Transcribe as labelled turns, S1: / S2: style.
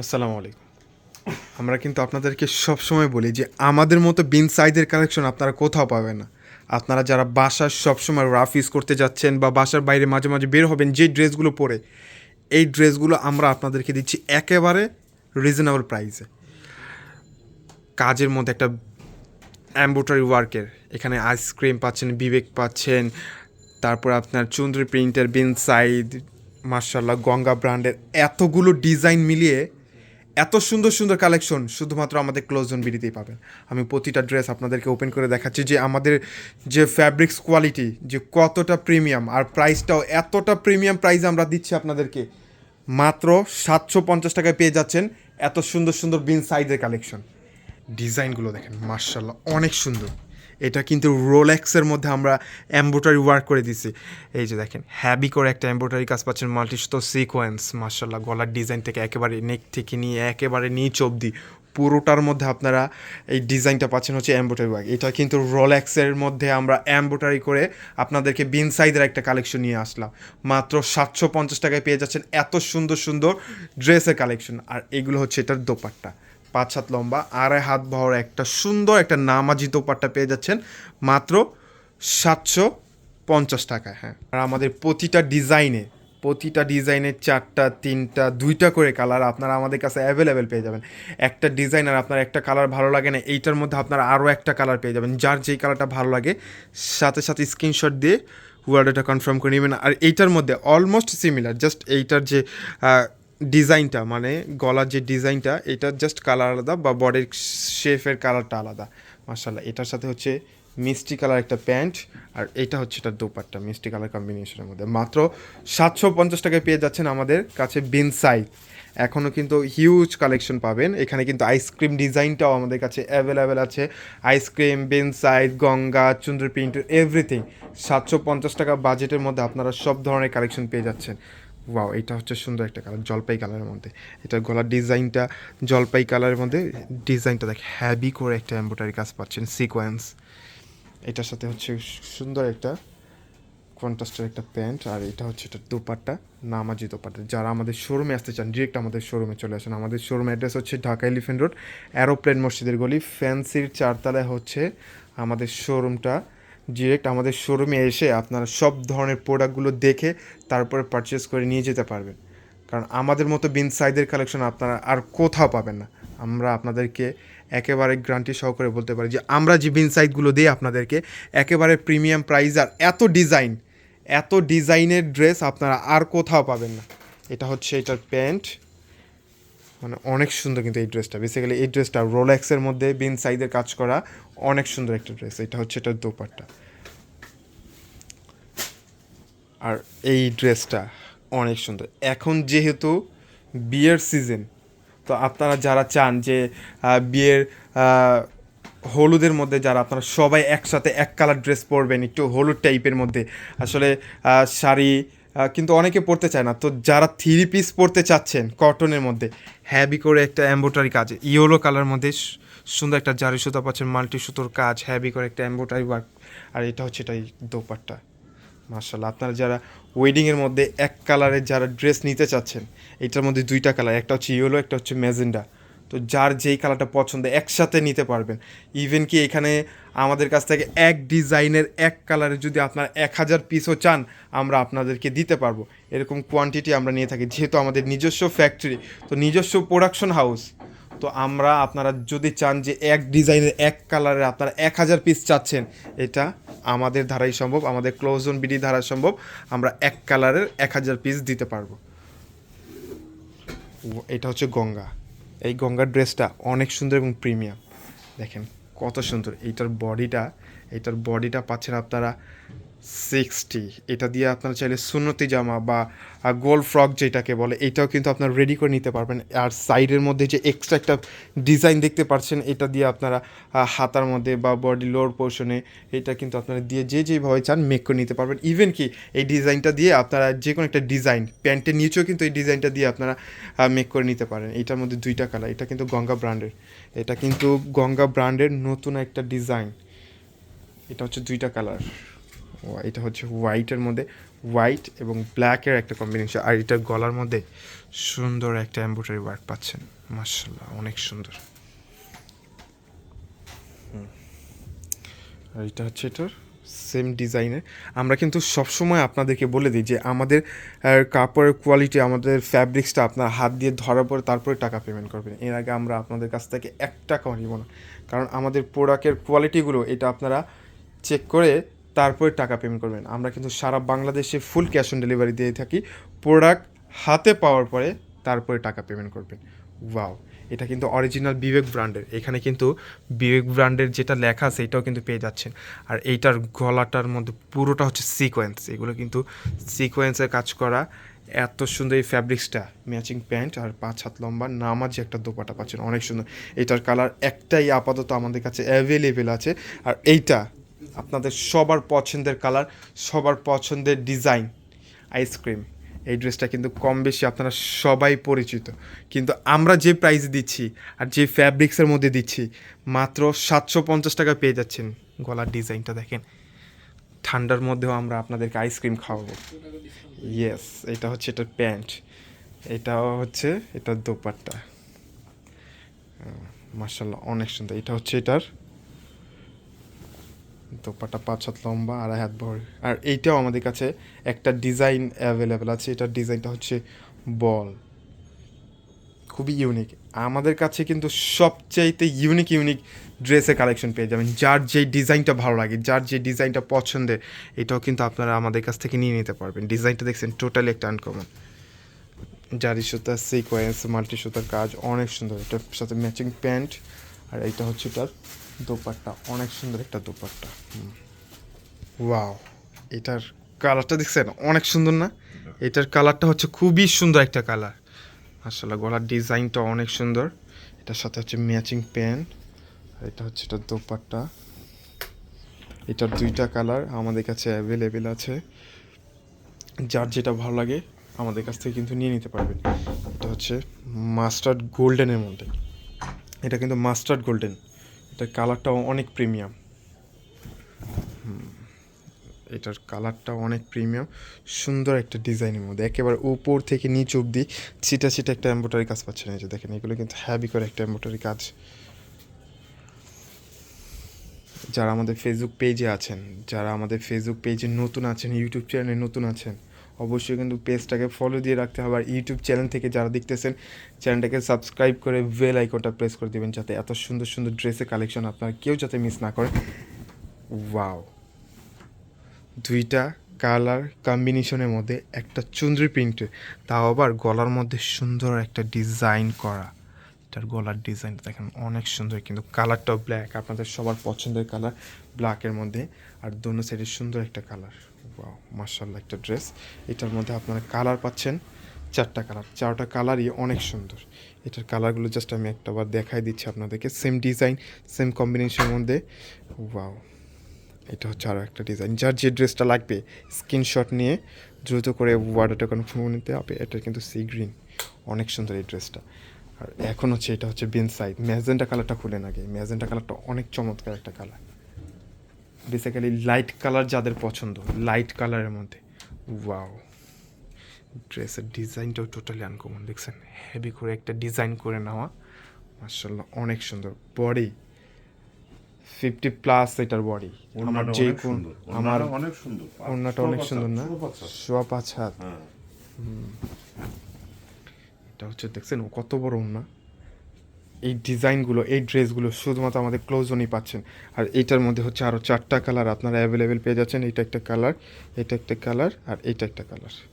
S1: আসসালামু আলাইকুম। আমরা কিন্তু আপনাদেরকে সবসময় বলি যে আমাদের মতো বিন সাইজের কালেকশন আপনারা কোথাও পাবেন না। আপনারা যারা বাসার সবসময় রাফ ইউজ করতে যাচ্ছেন বা বাসার বাইরে মাঝে মাঝে বের হবেন যে ড্রেসগুলো পরে, এই ড্রেসগুলো আমরা আপনাদেরকে দিচ্ছি একেবারে রিজনেবল প্রাইসে কাজের মধ্যে একটা অ্যাম্বোটারি ওয়ার্কের এখানে আইসক্রিম পাচ্ছেন, বিবেক পাচ্ছেন, তারপর আপনার চুন্দ্রি প্রিন্টের বিন সাইড মার্শাল্লাহ গঙ্গা ব্র্যান্ডের এতগুলো ডিজাইন মিলিয়ে এত সুন্দর সুন্দর কালেকশন শুধুমাত্র আমাদের ক্লোজ জোন বিডিতেই পাবেন। আমি প্রতিটা ড্রেস আপনাদেরকে ওপেন করে দেখাচ্ছি যে আমাদের যে ফ্যাব্রিক্স কোয়ালিটি যে কতটা প্রিমিয়াম আর প্রাইসটাও এতটা প্রিমিয়াম প্রাইস আমরা দিচ্ছি আপনাদেরকে। মাত্র সাতশো পঞ্চাশ টাকায় পেয়ে যাচ্ছেন এত সুন্দর সুন্দর বিন সাইজের কালেকশন ডিজাইনগুলো দেখেন মার্শাল্লাহ অনেক সুন্দর। এটা কিন্তু রোলেক্সের মধ্যে আমরা এম্ব্রয়ডারি ওয়ার্ক করে দিছি। এই যে দেখেন হ্যাবি করে একটা এম্ব্রয়ডারি কাজ পাচ্ছেন মাল্টিস্তো সিকোয়েন্স মার্শাল্লাহ গলার ডিজাইন থেকে একেবারে নেক থেকে নিয়ে একেবারে নিচ অবধি। পুরোটার মধ্যে আপনারা এই ডিজাইনটা পাচ্ছেন হচ্ছে এম্ব্রয়ডারি ওয়ার্ক এটা কিন্তু রোলেক্সের মধ্যে আমরা এম্ব্রয়ডারি করে আপনাদেরকে বিন সাইজের একটা কালেকশন নিয়ে আসলাম। মাত্র সাতশো পঞ্চাশ টাকায় পেয়ে যাচ্ছেন এত সুন্দর সুন্দর ড্রেসের কালেকশন আর এগুলো হচ্ছে এটার দোপাট্টা। পাঁচ হাত লম্বা, আড়াই হাত বহর একটা সুন্দর একটা নামাজি দোপাট্টা পেয়ে যাচ্ছেন, মাত্র সাতশো পঞ্চাশ টাকায় হ্যাঁ। আর আমাদের প্রতিটা ডিজাইনে, প্রতিটা ডিজাইনের চারটা, তিনটা, দুইটা করে কালার আপনারা আমাদের কাছে অ্যাভেলেবেল পেয়ে যাবেন। একটা ডিজাইনার আপনার একটা কালার ভালো লাগে না, এইটার মধ্যে আপনারা আরও একটা কালার পেয়ে যাবেন। যার যেই কালারটা ভালো লাগে, সাথে সাথে স্ক্রিনশট দিয়ে ওয়ার্ডটা কনফার্ম করে নেবেন। আর এইটার মধ্যে অলমোস্ট সিমিলার জাস্ট এইটার যে ডিজাইনটা মানে গলার যে ডিজাইনটা এটার জাস্ট কালার আলাদা বা বডির শেফের কালারটা আলাদা। মার্শাল্লাহ এটার সাথে হচ্ছে মিষ্টি কালার একটা প্যান্ট, আর এটা হচ্ছে এটা দোপাট্টা, মিষ্টি কালার কম্বিনেশনের মধ্যে। মাত্র সাতশো পঞ্চাশ টাকায় পেয়ে যাচ্ছেন আমাদের কাছে বিন সাইজ এখনও কিন্তু হিউজ কালেকশন পাবেন। এখানে কিন্তু আইসক্রিম ডিজাইনটাও আমাদের কাছে অ্যাভেলেবেল আছে। আইসক্রিম বেন সাইজ গঙ্গা চুন্দ্র প্রিন্ট এভরিথিং সাতশো পঞ্চাশ টাকা বাজেটের মধ্যে আপনারা সব ধরনের কালেকশন পেয়ে যাচ্ছেন। ওয়াও এটা হচ্ছে সুন্দর একটা কালার জলপাই কালারের মধ্যে। এটা গলার ডিজাইনটা জলপাই কালারের মধ্যে ডিজাইনটা দেখ হ্যাভি করে একটা এম্ব্রয়ডারি কাজ পাচ্ছেন সিকোয়েন্স এটার সাথে হচ্ছে সুন্দর একটা কন্ট্রাস্টের একটা প্যান্ট, আর এটা হচ্ছে এটা দোপাট্টা, নামাজি দোপাট্টা। যারা আমাদের শোরুমে আসতে চান ডিরেক্ট আমাদের শোরুমে চলে আসেন। আমাদের শোরুম অ্যাড্রেস হচ্ছে ঢাকা এলিফেন্ট রোড অ্যারোপ্লেন মসজিদের গলি ফ্যান্সির চারতলায় হচ্ছে আমাদের শোরুমটা ডিরেক্ট আমাদের শোরুমে এসে আপনারা সব ধরনের প্রোডাক্টগুলো দেখে তারপরে পারচেস করে নিয়ে যেতে পারবেন। কারণ আমাদের মতো বিন সাইদের কালেকশন আপনারা আর কোথাও পাবেন না। আমরা আপনাদেরকে একেবারে গ্রান্টি সহকারে বলতে পারি যে আমরা যে বিন সাইডগুলো দিই আপনাদেরকে, একেবারে প্রিমিয়াম প্রাইস আর এত ডিজাইন এত ডিজাইনের ড্রেস আপনারা আর কোথাও পাবেন না। এটা হচ্ছে এটার প্যান্ট। মানে অনেক সুন্দর কিন্তু এই ড্রেসটা বেসিক্যালি এই ড্রেসটা রোলেক্সের মধ্যে বিন সাইজের কাজ করা। অনেক সুন্দর একটা ড্রেস, এটা হচ্ছে এটার দোপাট্টা। আর এই ড্রেসটা অনেক সুন্দর। এখন যেহেতু বিয়ের সিজন, তো আপনারা যারা চান যে বিয়ের হলুদের মধ্যে যারা আপনারা সবাই একসাথে এক কালার ড্রেস পরবেন, একটু হলুদ টাইপের মধ্যে, আসলে শাড়ি কিন্তু অনেকে পরতে চায় না। তো যারা থ্রি পিস পরতে চাচ্ছেন কটনের মধ্যে হ্যাভি করে একটা এম্বোটারি কাজ ইয়েলো কালার মধ্যে সুন্দর একটা জারি সুতা পাচ্ছেন মাল্টি সুতোর কাজ হ্যাভি করে একটা এম্বোটারি ওয়ার্ক আর এটা হচ্ছে এটাই দোপাট্টা। মার্শাল্লাহ আপনারা যারা ওয়েডিংয়ের মধ্যে এক কালারের যারা ড্রেস নিতে চাচ্ছেন, এটার মধ্যে দুইটা কালার, একটা হচ্ছে ইয়েলো একটা হচ্ছে ম্যাজেন্ডা তো যার যেই কালারটা পছন্দ, একসাথে নিতে পারবেন। ইভেন কি এখানে আমাদের কাছ থেকে এক ডিজাইনের এক কালারে যদি আপনার এক হাজার পিসও চান, আমরা আপনাদেরকে দিতে পারব। এরকম কোয়ান্টিটি আমরা নিয়ে থাকি, যেহেতু আমাদের নিজস্ব ফ্যাক্টরি তো নিজস্ব প্রোডাকশন হাউস তো আমরা, আপনারা যদি চান যে এক ডিজাইনের এক কালারের আপনারা এক হাজার পিস চাচ্ছেন, এটা আমাদের ধারাই সম্ভব, আমাদের ক্লোজ ক্লোজন বিডি ধারা সম্ভব, আমরা এক কালারের এক হাজার পিস দিতে পারব। এটা হচ্ছে গঙ্গা। এই গঙ্গার ড্রেসটা অনেক সুন্দর এবং প্রিমিয়াম। দেখেন কত সুন্দর, এইটার বডিটা এইটার বডিটা পাচ্ছেন আপনারা সিক্সটি এটা দিয়ে আপনারা চাইলে সুন্নতি জামা বা গোল ফ্রক যেটাকে বলে, এটাও কিন্তু আপনারা রেডি করে নিতে পারবেন। আর সাইডের মধ্যে যে এক্সট্রা একটা ডিজাইন দেখতে পাচ্ছেন, এটা দিয়ে আপনারা হাতার মধ্যে বা বডি লোর পোর্শনে এটা কিন্তু আপনারা দিয়ে যে যেভাবে চান মেক করে নিতে পারবেন। ইভেন কি, এই ডিজাইনটা দিয়ে আপনারা যে কোনো একটা ডিজাইন প্যান্টের নিচেও কিন্তু এই ডিজাইনটা দিয়ে আপনারা মেক করে নিতে পারেন। এটার মধ্যে দুইটা কালার এটা কিন্তু গঙ্গা ব্র্যান্ডের এটা কিন্তু গঙ্গা ব্র্যান্ডের নতুন একটা ডিজাইন এটা হচ্ছে দুইটা কালার ও, এটা হচ্ছে হোয়াইটের মধ্যে হোয়াইট এবং ব্ল্যাকের একটা কম্বিনেশন আর এটার গলার মধ্যে সুন্দর একটা এমব্রয়ডারি ওয়ার্ক পাচ্ছেন। মার্শাল্লাহ অনেক সুন্দর। আর এটা হচ্ছে এটার সেম ডিজাইনের আমরা কিন্তু সবসময় আপনাদেরকে বলে দিই যে আমাদের কাপড়ের কোয়ালিটি আমাদের ফ্যাব্রিক্সটা আপনার হাত দিয়ে ধরার পরে তারপরে টাকা পেমেন্ট করবেন। এর আগে আমরা আপনাদের কাছ থেকে এক টাকাও নিব না। কারণ আমাদের প্রোডাক্টের কোয়ালিটিগুলো এটা আপনারা চেক করে তারপরে টাকা পেমেন্ট করবেন। আমরা কিন্তু সারা বাংলাদেশে ফুল ক্যাশ অন ডেলিভারি দিয়ে থাকি। প্রোডাক্ট হাতে পাওয়ার পরে তারপরে টাকা পেমেন্ট করবেন। ওয়াও এটা কিন্তু অরিজিনাল বিবেক ব্র্যান্ডের এখানে কিন্তু বিবেক ব্র্যান্ডের যেটা লেখা আছে, এটাও কিন্তু পেয়ে যাচ্ছেন। আর এইটার গলাটার মধ্যে পুরোটা হচ্ছে সিকোয়েন্স এগুলো কিন্তু সিকোয়েন্সে কাজ করা। এত সুন্দর এই ফ্যাব্রিক্সটা ম্যাচিং প্যান্ট আর পাঁচ হাত লম্বা নামাজি একটা দোপাটা পাচ্ছেন। অনেক সুন্দর। এটার কালার একটাই আপাতত আমাদের কাছে অ্যাভেলেবেল আছে। আর এইটা আপনাদের সবার পছন্দের কালার, সবার পছন্দের ডিজাইন আইসক্রিম এই ড্রেসটা কিন্তু কম বেশি আপনারা সবাই পরিচিত। কিন্তু আমরা যে প্রাইস দিচ্ছি আর যে ফ্যাব্রিক্সের মধ্যে দিচ্ছি, মাত্র সাতশো পঞ্চাশ টাকা পেয়ে যাচ্ছেন। গলার ডিজাইনটা দেখেন। ঠান্ডার মধ্যেও আমরা আপনাদেরকে আইসক্রিম খাওয়াবো। ইয়েস এটা হচ্ছে এটার প্যান্ট এটাও হচ্ছে এটার দোপাট্টা। মার্শাল্লাহ অনেক সুন্দর। এটা হচ্ছে এটার দোপাটা পাঁচ হাত লম্বা, আড়াই হাত বড়। আর এইটাও আমাদের কাছে একটা ডিজাইন অ্যাভেলেবেল আছে। এটার ডিজাইনটা হচ্ছে বল। খুবই ইউনিক আমাদের কাছে কিন্তু সবচাইতে ইউনিক ইউনিক ড্রেসের কালেকশন পেয়ে যাবেন। যার যে ডিজাইনটা ভালো লাগে, যার যে ডিজাইনটা পছন্দের, এটাও কিন্তু আপনারা আমাদের কাছ থেকে নিয়ে নিতে পারবেন। ডিজাইনটা দেখছেন টোটালি একটা আনকমন জারি সুতা সিকোয়েন্স মাল্টি সুতার কাজ, অনেক সুন্দর। এটার সাথে ম্যাচিং প্যান্ট আর এইটা হচ্ছে এটার দোপাট্টা, অনেক সুন্দর একটা দোপাট্টা। ওয়াও, এটার কালারটা দেখছেন? অনেক সুন্দর না? এটার কালারটা হচ্ছে খুবই সুন্দর একটা কালার। আসলে গলার ডিজাইনটা অনেক সুন্দর। এটার সাথে হচ্ছে ম্যাচিং প্যান্ট এটা হচ্ছে এটার দোপাট্টা। এটার দুইটা কালার আমাদের কাছে অ্যাভেলেবেল আছে। যার যেটা ভালো লাগে, আমাদের কাছ থেকে কিন্তু নিয়ে নিতে পারবেন। এটা হচ্ছে মাস্টার্ড গোল্ডেনের মধ্যে। এটা কিন্তু মাস্টার্ড গোল্ডেন। এটার কালারটাও অনেক প্রিমিয়াম। এটার কালারটা অনেক প্রিমিয়াম। সুন্দর একটা ডিজাইনের মধ্যে, একেবারে উপর থেকে নিচ অবধি ছিটা ছিটা একটা এম্বোটারি কাজ পাচ্ছেন এই যে দেখেন, এগুলো কিন্তু হ্যাভি করে একটা এম্বোটারি কাজ। যারা আমাদের ফেসবুক পেজে আছেন, যারা আমাদের ফেসবুক পেজে নতুন আছেন ইউটিউব চ্যানেলে নতুন আছেন অবশ্যই কিন্তু পেজটাকে ফলো দিয়ে রাখতে হবে। আর ইউটিউব চ্যানেল থেকে যারা দেখতেছেন চ্যানেলটাকে সাবস্ক্রাইব করে বেল আইকনটা প্রেস করে দেবেন যাতে এত সুন্দর সুন্দর ড্রেসের কালেকশন আপনারা কেউ যাতে মিস না করে। ওয়াও দুইটা কালার কম্বিনেশনের মধ্যে একটা চুন্দ্রি প্রিন্টের তাও আবার গলার মধ্যে সুন্দর একটা ডিজাইন করা। এটার গলার ডিজাইনটা দেখেন অনেক সুন্দর, কিন্তু কালারটাও ব্ল্যাক আপনাদের সবার পছন্দের কালার ব্ল্যাকের মধ্যে। আর দোনো সাইডে সুন্দর একটা কালার ওয়াও মার্শাল্লাহ একটা ড্রেস এটার মধ্যে আপনারা কালার পাচ্ছেন চারটা কালার চারটা কালারই অনেক সুন্দর। এটার কালারগুলো জাস্ট আমি একটাবার দেখাই দিচ্ছি আপনাদেরকে। সেম ডিজাইন সেম কম্বিনেশনের মধ্যে। ওয়াও এটা হচ্ছে আরও একটা ডিজাইন যার যে ড্রেসটা লাগবে স্ক্রিনশট নিয়ে দ্রুত করে ওয়ার্ডারটা কনফার্ম নিতে হবে। এটা কিন্তু সি গ্রিন অনেক সুন্দর এই ড্রেসটা আর এখন হচ্ছে এটা হচ্ছে বিন সাইড ম্যাজেন্টা কালারটা খুলে আগে। ম্যাজেন্টা কালারটা অনেক চমৎকার একটা কালার বেসিক্যালি লাইট কালার যাদের পছন্দ লাইট কালারের মধ্যে। ওয়াও ড্রেসের ডিজাইনটাও টোটালি আনকমন দেখছেন? হেভি করে একটা ডিজাইন করে নেওয়া। মার্শাল্লাহ অনেক সুন্দর। বডি ফিফটি প্লাস এটার বডি আমার যে কোন আমার
S2: অনেক সুন্দর।
S1: ওড়নাটা অনেক সুন্দর না? সোয়া পাঁচ হাত।
S2: হ্যাঁ।
S1: এটা হচ্ছে দেখছেন? কত বড় ওড়না। এই ডিজাইনগুলো, এই ড্রেসগুলো শুধুমাত্র আমাদের ক্লোজনই পাচ্ছেন। আর এইটার মধ্যে হচ্ছে আরও চারটা কালার আপনারা অ্যাভেলেবেল পেয়ে যাচ্ছেন। এটা একটা কালার এটা একটা কালার আর এইটা একটা কালার